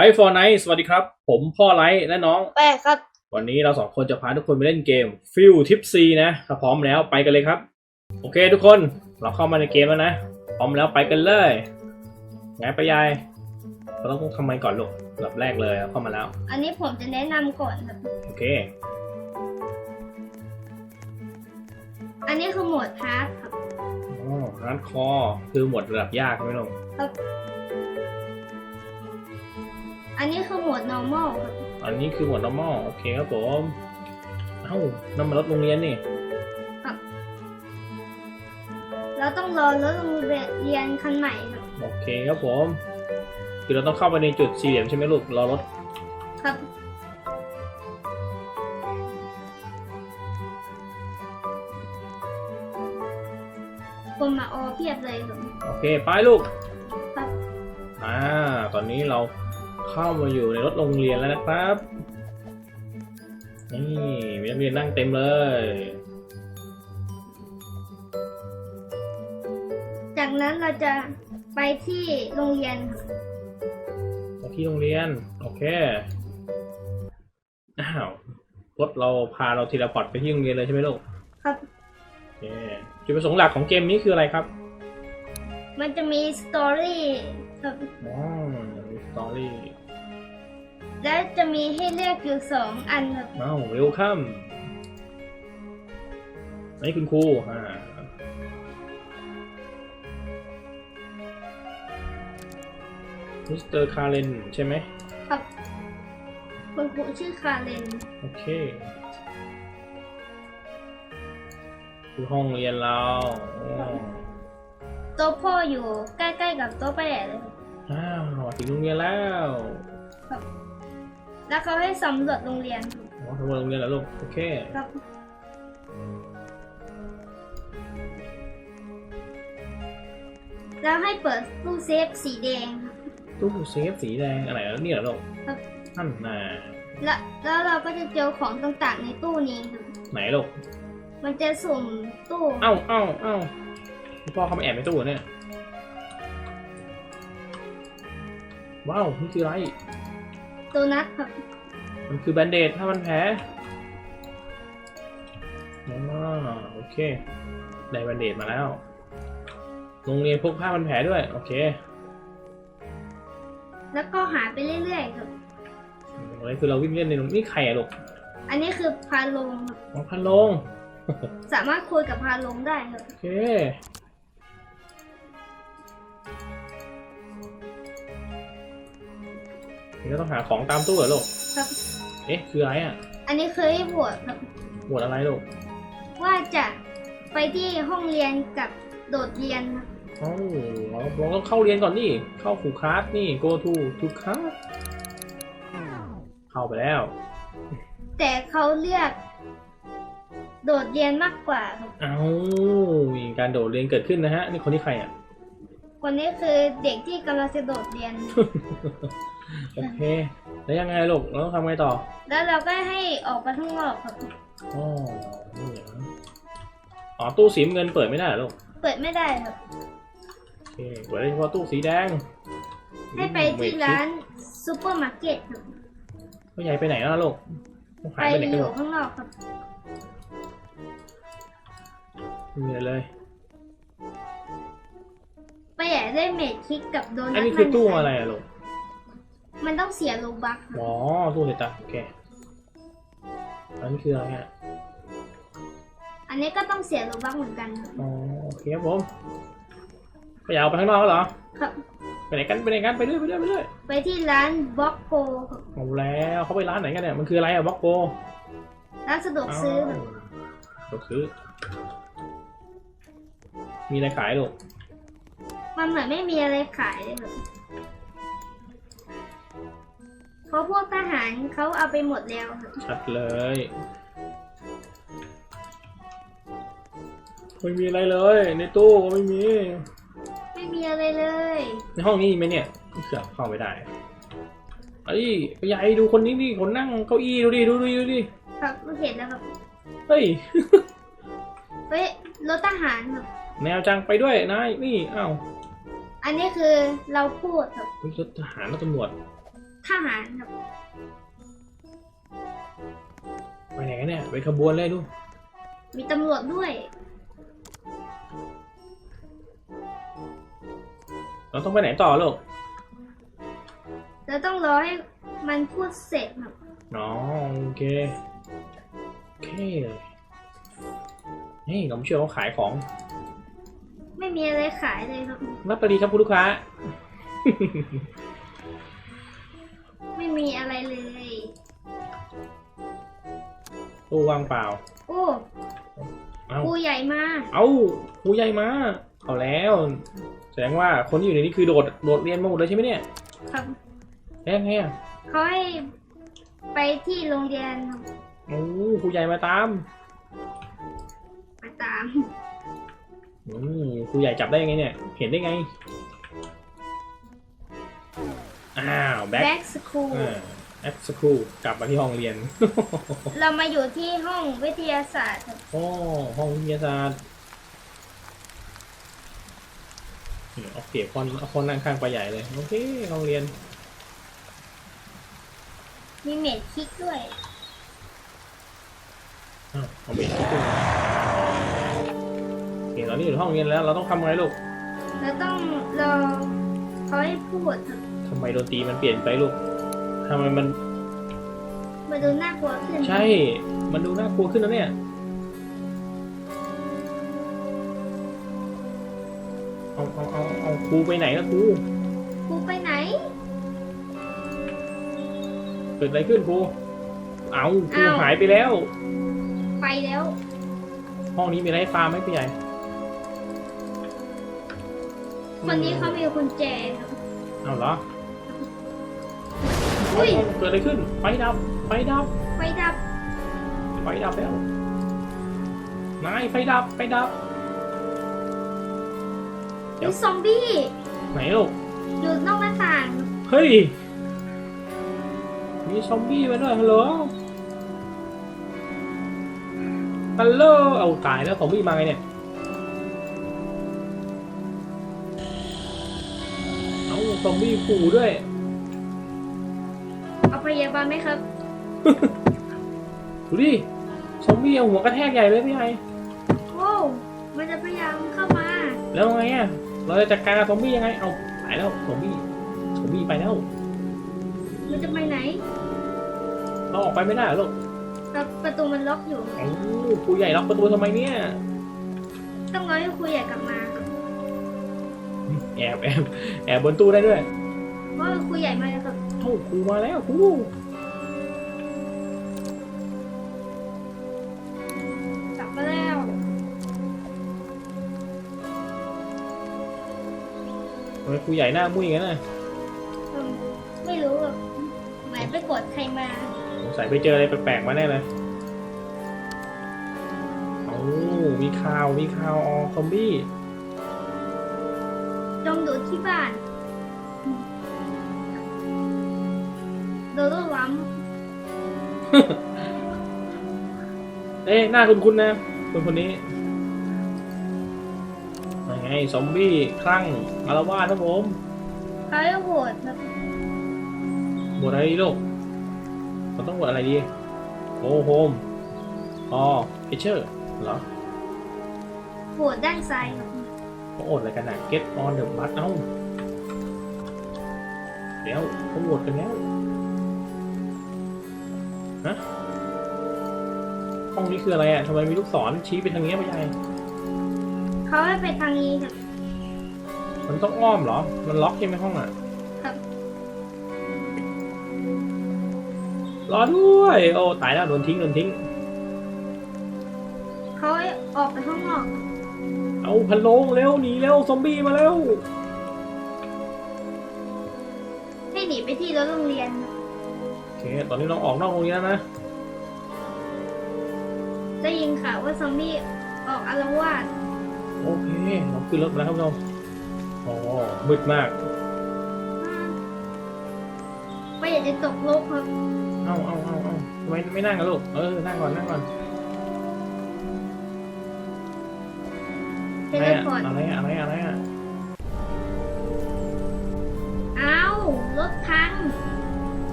ไรฟอร์ไนสวัสดีครับ ผมพ่อไลท์และน้อง แปดครับ วันนี้เราสองคนจะพาทุกคนไปเล่นเกมฟิลทิปซีนะถ้าพร้อมแล้วไปกันเลยครับ โอเคทุกคนเราเข้ามาในเกมแล้วนะ พร้อมแล้วไปกันเลยไงไปยายเราต้องทำไมก่อนลูกอันดับแรกเลยเราเข้ามาแล้ว อันนี้ผมจะแนะนำก่อนครับ โอเค อันนี้คือโหมดฮาร์ดครับอ๋อฮาร์ดคอร์คือหมวดระดับยากใช่ไหมลูก อันนี้คือโหมด normal ครับอันนี้คือหมวด normal โอเคครับผมเอ้านั่นมันรถโรงเรียนนี่เราต้องรอรถโรงเรียนคันใหม่ครับโอเคครับผมคือเราต้องเข้าไปในจุดสี่เหลี่ยมใช่ไหมลูกรอรถครับคนมาออเพียบเลยครับโอเค ไปลูกครับอ่า ตอนนี้เรา เข้ามาอยู่ในรถโรงเรียนแล้วนะครับนี่มีนักเรียนนั่งเต็มเลย จากนั้นเราจะไปที่โรงเรียนครับมาที่โรงเรียน โอเคอ้าวรถเราพาเราทีละพอร์ตไปที่โรงเรียนเลยใช่ไหมลูกครับโอเคจุดประสงค์หลักของเกมนี้คืออะไรครับ มันจะมีสตอรี่ครับอ๋อมีสตอรี่ และจะมีให้เลือกอยู่สองอันครับอ้าวเวลคัมนี่คุณครูอ่ามิสเตอร์คาร์เลนใช่ไหมครับคุณครูชื่อคาเรนโอเคคือห้องเรียนเราอ๋อโต๊ะพ่ออยู่ใกล้ๆกับโต๊ะป้าแอ๋เลยครับอ้าวถึงโรงเรียนแล้ว แล้วเขาให้สำรวจโรงเรียนอ๋อทำโรงเรียนแล้วลูก โอเค ครับแล้วให้เปิดตู้เซฟสีแดงครับ ตู้เซฟสีแดงอะไรแล้วเนี่ยเหรอลูกครับนั่นน่ะและแล้วเราก็จะเจอของต่างๆในตู้นี้ครับ ไหนลูก มันจะสุ่มตู้ เอ้าเอ้าเอ้าคุณพ่อเขามาแอบในตู้เหรอเนี่ย ว้าว นี่คืออะไร ตัวนัดครับมันคือแบนเดดถ้ามันแผลอ๋อโอเค ได้แบนเดดมาแล้ว โรงเรียนพกผ้าพันแผลด้วย โอเค แล้วก็หาไปเรื่อยๆครับอะไรคือเราวิ่งเล่นในโรงนี่ใครอะลูก อันนี้คือพาลงครับน้องพันลง สามารถคุยกับพาลงได้ครับ โอเค ก็ต้องหาของตามตู้เหรอลูกครับ เอ๊ะ คืออะไรอะอันนี้เคยบวชครับหมวดอะไรลูกว่าจะไปที่ห้องเรียนกับโดดเรียนครับเอ้าเราเราต้องเข้าเรียนก่อนนี่ เข้าสู่คลาสนี่ go to to class เข้าไปแล้ว แต่เขาเลือก โดดเรียนมากกว่าครับ เอ้ามีการโดดเรียนเกิดขึ้นนะฮะ นี่คนที่ใครอะ คนนี้คือเด็กที่กำลังจะโดดเรียน โอเค แล้วยังไงลูกเราต้องทำไงต่อแล้วเราก็ให้ออกไปข้างนอกครับ อ๋อนี่เหรออ๋อตู้สีน้ำเงินเปิดไม่ได้เหรอลูกเปิดไม่ได้ครับ โอเคเปิดได้เฉพาะตู้สีแดงให้ไปที่ร้านซูเปอร์มาร์เก็ตครับพ่อใหญ่ไปไหนแล้วล่ะลูกต้องไปหายไปไหนอกันหมยู่ดข้างนอกครับ ไม่มีอะไรเลย ไปแย่ได้เมดคลิกกับโดนัทอันนี้คือตู้อะไรอะลูก มันต้องเสียโลบักครับอ๋อ ตู้เสร็จตังค์โอเค อันนี้คืออะไรฮะอันนี้ก็ต้องเสียโลบักเหมือนกันครับอ๋อโอเคครับผมพ่อใหญ่เอาไปข้างนอกแล้วเหรอ ครับ ไปไหนกันไปไหนกันไปเรื่อยไปเรื่อยไปเรื่อยไปที่ร้านบล็อกโกครับเอาแล้วเขาไปร้านไหนกันเนี่ยมันคืออะไรอะบล็อกโกร้านสะดวกซื้อครับสะดวกซื้อมีอะไรขายลูก มันเหมือนไม่มีอะไรขายเลยครับเพราะพวกทหารเขาเอาไปหมดแล้วครับชัดเลยไม่มีอะไรเลย ในตู้ก็ไม่มี ไม่มีอะไรเลย ในห้องนี้มีไหมเนี่ยเกือบเข้าไม่ได้เอ้ยไปใหญ่ดูคนนี้ดิคนนั่งเก้าอี้ดูดิดูดิดูดิครับเห็นแล้วครับเฮ้ยเฮ้ยรถทหารครับแนวจังไปด้วยนายนี่อ้าว อันนี้คือเราพูดครับเฮ้ยรถทหารรถตำรวจทหารครับไปไหนกันเนี่ยไปขบวนเลยดูมีตำรวจด้วย เราต้องไปไหนต่อลูกแล้วต้องรอให้มันพูดเสร็จครับน้องโอเคโอเคเลยนี่ผมเชื่อเขาขายของ ไม่มีอะไรขายเลยครับรับไปดีครับคุณลูกค้า ไม่มีอะไรเลยตู้ว่างเปล่า โอ้เอ้าปูใหญ่มาเอ้าผู้ใหญ่มาเอาแล้ว แสดงว่าคนที่อยู่ในนี้คือโดดโดดเรียนมาหมดเลยใช่ไหมเนี่ย ครับแค่ไงอะเขาให้ไปที่โรงเรียนครับโอ้ผู้ใหญ่มาตาม มาตาม อืมผู้ใหญ่จับได้ยังไงเนี่ย เห็นได้ไง อ้าวแบ็คแบ็กสคูลแอปสครูกลับมาที่ห้องเรียน เรามาอยู่ที่ห้องวิทยาศาสตร์ครับโอ้ห้องวิทยาศาสตร์นี่เอาเปรียบคนเอาคนนั่งข้างไปใหญ่เลย โอเคห้องเรียน มีเมดคิกด้วยอ้าวเอาเบรกขึ้นโอเค ตอนนี้อยู่ในห้องเรียนแล้ว เราต้องทำไงลูกแล้วต้องรอเขาให้พูดครับทำไมดนตรีมันเปลี่ยนไปลูกทำไมมันมาดูน่ากลัวขึ้นใช่ มันดูน่ากลัวขึ้นแล้วเนี่ยเอาเอาเอาเอาครูไปไหนล่ะครูครูไปไหนเกิดอะไรขึ้นครูเอาครูอ้าวหายไปแล้ว ไปแล้ว ห้องนี้มีอะไรให้ฟาร์มไหมพี่ใหญ่ คนนี้เขามีกุญแจครับเอาเหรออุ้ยเกิดอะไรขึ้น ไฟดับ ไฟดับ ไฟดับ ไฟดับแล้ว นายไฟดับ ไฟดับเดี๋ยวมีซอมบี้ ไหนลูก อยู่นอกหน้าต่าง เฮ้ย มีซอมบี้มาด้วยฮัลโหลฮัลโหลเอาตายแล้วซอมบี้มาไงเนี่ย ซอมบี้ขู่ด้วย เอาพยาบาลไหมครับ ดูดิซอมบี้เอาหัวกระแทกใหญ่เลยพี่ไอโอ้มันจะพยายามเข้ามา แล้วไงอะเราจะจัดการกับซอมบี้ยังไง เอาตายแล้วซอมบี้ซอมบี้ไปแล้ว มันจะไปไหน เราออกไปไม่ได้เหรอลูกแต่ประตูมันล็อกอยู่เอ้าครูใหญ่ล็อกประตูทำไมเนี่ย ต้องรอให้ครูใหญ่กลับมาครับ แอบแอบแอบบนตู้ได้ด้วยเพราะว่าครูใหญ่มาแล้วครับเอ้าครูมาแล้วครูกลับมาแล้วทำไมครูใหญ่หน้ามุ้ยอย่างนั้นน่ะอืมไม่รู้แบบหมายไปกดใครมาสงสัยไปเจออะไรแปลกๆมาแน่เลยเอ้ามีข่าวมีข่าวออซอมบี้จงดู ที่บ้านโดโดวัมเอ๊ะหน้าคุณคุณนะคนคนนี้ยังไงซอมบี้คลั่งอารวาสครับผมเขาให้โหวตครับบทอะไรดีลูกเราต้องบทอะไรดีโอ้โฮมอ๋อเอเชอร์เหรอ โหวตด้านซ้ายครับ เขาโอดอะไรกันนะ get on the bus เอ้าเดี๋ยวเขาโหวตกันแล้วฮะห้องนี้คืออะไรอะทำไมมีลูกศรชี้ไปทางนี้ไม่ใช่เขาให้ไปทางนี้ครับมันต้องอ้อมเหรอ มันล็อกใช่ไหมห้องอะครับรอด้วย โอ้ ตายแล้วโดนทิ้งโดนทิ้ง เขาให้ออกไปข้างนอก เอาพันโลงเร็วหนีเร็วซอมบี้มาเร็วให้หนีไปที่รถโรงเรียนครับโอเค ตอนนี้เราออกนอกโรงเรียนแล้วนะ ได้ยินข่าวว่าซอมบี้ออกอารวาสโอเคเราขึ้นรถแล้วครับเราอ๋อมืดมากอ่าไม่อยากจะตกโลกครับ เอาเอาเอาเอาทำไมไม่นั่งกันลูก เออ นั่งก่อน นั่งก่อน เทอะไรเลอะพอร์ตอะไรอะอะไรอะอะไรอะอ้าวรถพัง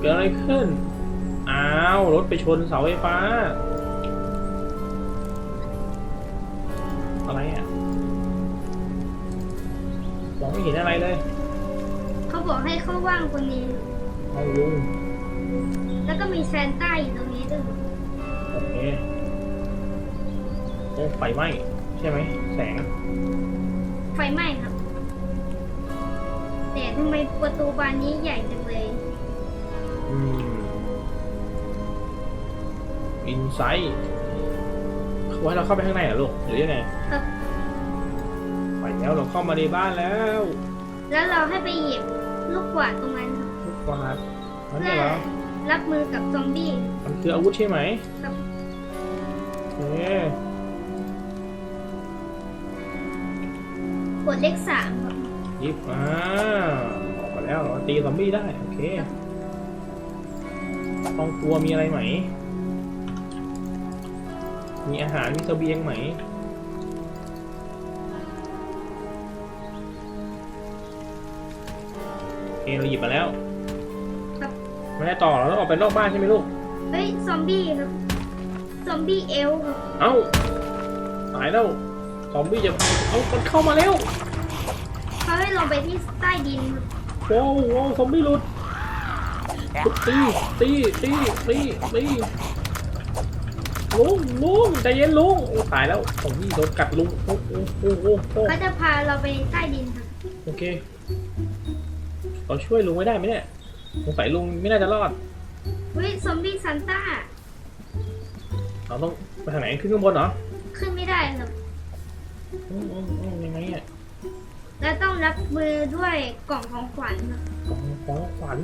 เกิดอะไรขึ้น อ้าว รถไปชนเสาไฟฟ้า อะไรอะมองไม่เห็นอะไรเลยเขาบอกให้เข้าว่างตรงนี้ เอาลุงแล้วก็มีแซนต้าอยู่ตรงนี้ด้วยโอเคโอ้ไฟไหม้ ใช่ไหมแสง ไฟไหม้ครับ แต่ทำไมประตูบานนี้ใหญ่จังเลยอืมอินไซต์เขาให้เราเข้าไปข้างในเหรอลูกหรือยังไงครับไปแล้วเราเข้ามาในบ้านแล้ว แล้วเราให้ไปหยิบลูกกวาดตรงนั้นครับลูกกวาดนั่นเพื่อเหรอรับมือกับซอมบี้มันคืออาวุธใช่ไหมครับโอ กดเลขสามครับหยิบอ่าออกมาแล้วเราตีซอมบี้ได้ โอเค ต้องกลัวมีอะไรไหม มีอาหาร มีเสบียงไหม โอเค เราหยิบมาแล้วครับไม่ได้ต่อเราต้องออกไปนอกบ้านใช่ไหมลูก เฮ้ย ซอมบี้ครับ ซอมบี้เอลครับ เอ้า ตายแล้ว ซอมบี้จะเอามันเข้ามาแล้วเขาให้ลงไปที่ใต้ดินครับโว้วโว้วซอมบี้หลุดตีตีตีตีตีลุงลุงใจเย็นลุงโอ้ตายแล้วซอมบี้โดนกัดลุงโอ้โอ้โอ้โอ้โอ้เขาจะพาเราไปใต้ดินครับโอเคเราช่วยลุงไม่ได้ไหมเนี่ยสงสัยลุงไม่น่าจะรอดเฮ้ยซอมบี้ซันต้าเราต้องไปทางไหนขึ้นข้างบนเหรอขึ้นไม่ได้ครับ อืมอืมอืมยังไงอะแล้วต้องรับมือด้วยกล่องของขวัญครับของของขวัญ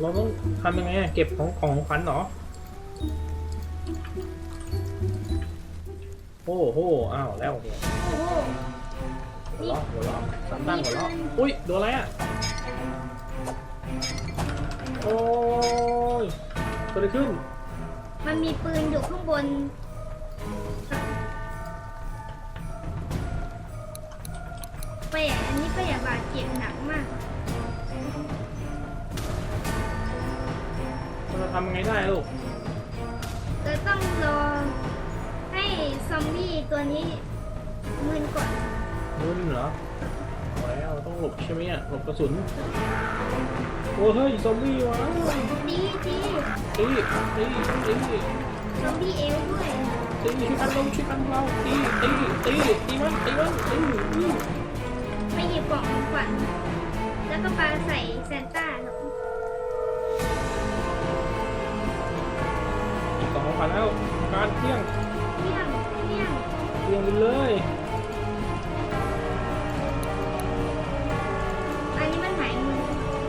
เราต้องทำยังไงอะเก็บของของขวัญเหรอ โอ้โหอ้าวแล้วหัวโอ้โหหัวเราะหัวเราะสันตั้งหัวเราะอุ้ยโดนอะไรอะโอ้ยเกิดอะไรขึ้น มันมีปืนอยู่ข้างบน ปอะอันนี้ไปอะบาดเจ็บหนักมากเราจะทำยังไงได้ลูกเราต้องรอให้ซอมบี้ตัวนี้มึนก่อนมึนเหรอเอาแล้วต้องหลบใช่ไหมอะหลบกระสุนโอ้เฮ้ยซอมบี้วะดีดีตีตีตีซอมบี้เอลด้วยตีช่วยกันเราช่วยกันเราตีตีตีตีมันตีมันตีตีไป หยิบกล่องของขวัญแล้วก็ปาใส่แซนต้าครับอีกสองของขวัญแล้วการเที่ยงเที่ยงเที่ยงเที่ยงไปเลยอันนี้มันหายมือ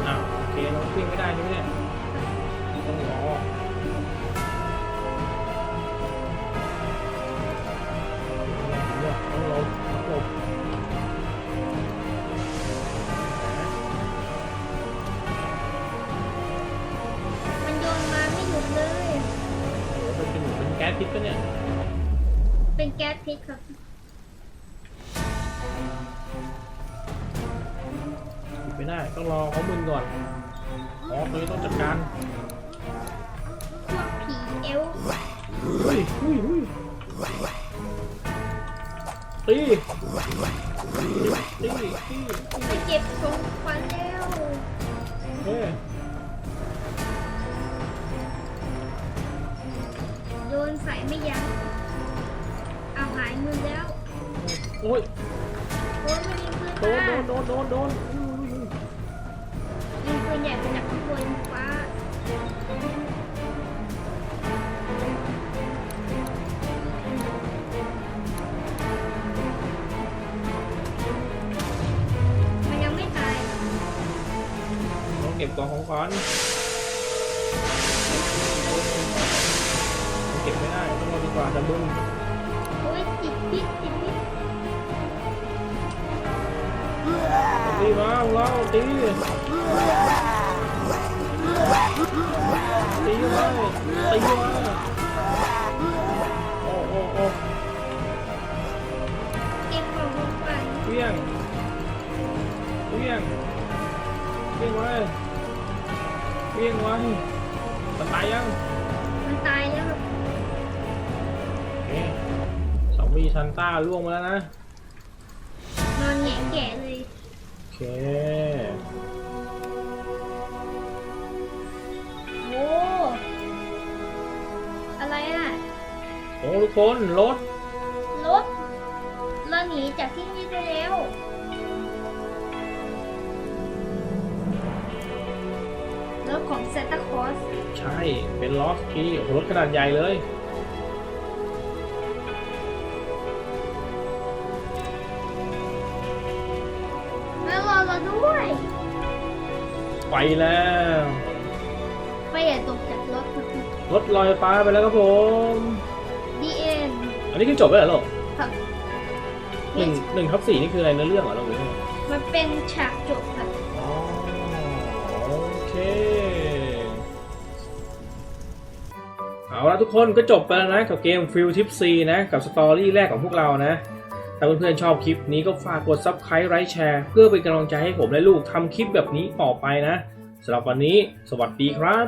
อ้าวโอเคเราเที่ยงไม่ได้ใช่ไหมเนี่ยต้องรอ ต้องรอเขามึนก่อน อ๋อตัวนี้ต้องจัดการพวกผีเอลเฮ้ยเฮ้ยเฮ้ยตีตีตีตีไปเก็บของขวัญแล้วเฮ้ยโยนใส่ไม่ยั้งเอาหายมือแล้ว โอ้ยโอ้ยมันยิงปืนโดนมาโดนโดนโดนโดน ยิงปืนใหญ่ไปจากข้างบนฟ้ามันยังไม่ตายต้องเก็บกล่องของขวัญเก็บไม่ได้ต้องรอดีกว่าจะบึ้มโอ้ยติดพิษติดพิษตีมาของเราตี ไปดูโอ้โอ้โอ้เก็ของทุวัเวียงเวียงเวียงไว้วียงไว้มันตายยังมันตายแล้วสองมีซันต้าล่วงมาแล้วนะ นอนแหงแก่เลยโอเค ทุกคนรถรถเราหนีจากที่นี่ไปแล้ว รถของเซนตาคลอสใช่เป็นลอสกี้โอ้โหรถขนาดใหญ่เลยแล้วรอเราด้วย ไปแล้ว ไปอย่าตกจากรถรถลอยฟ้าไปแล้วครับผมดีเอ็ นอันนี้คือจบแล้วเหรอลูกครับหนึ่งหนึ่งทับสี่นี่คืออะไรเนื้อเรื่องเหรอเราหรือไงมันเป็นฉากจบครับอ๋อโอเค เอาละทุกคนก็จบไปแล้วนะกับเกม f i e l Tip C นะ กับสตอรี่แรกของพวกเรานะ ถ้าเพื่อนๆชอบคลิปนี้ก็ฝากกด Subscribe ไลค์แชร์เพื่อเป็นกำลังใจให้ผมและลูกทำคลิปแบบนี้ต่อไปนะสำหรับวันนี้ สวัสดีครับ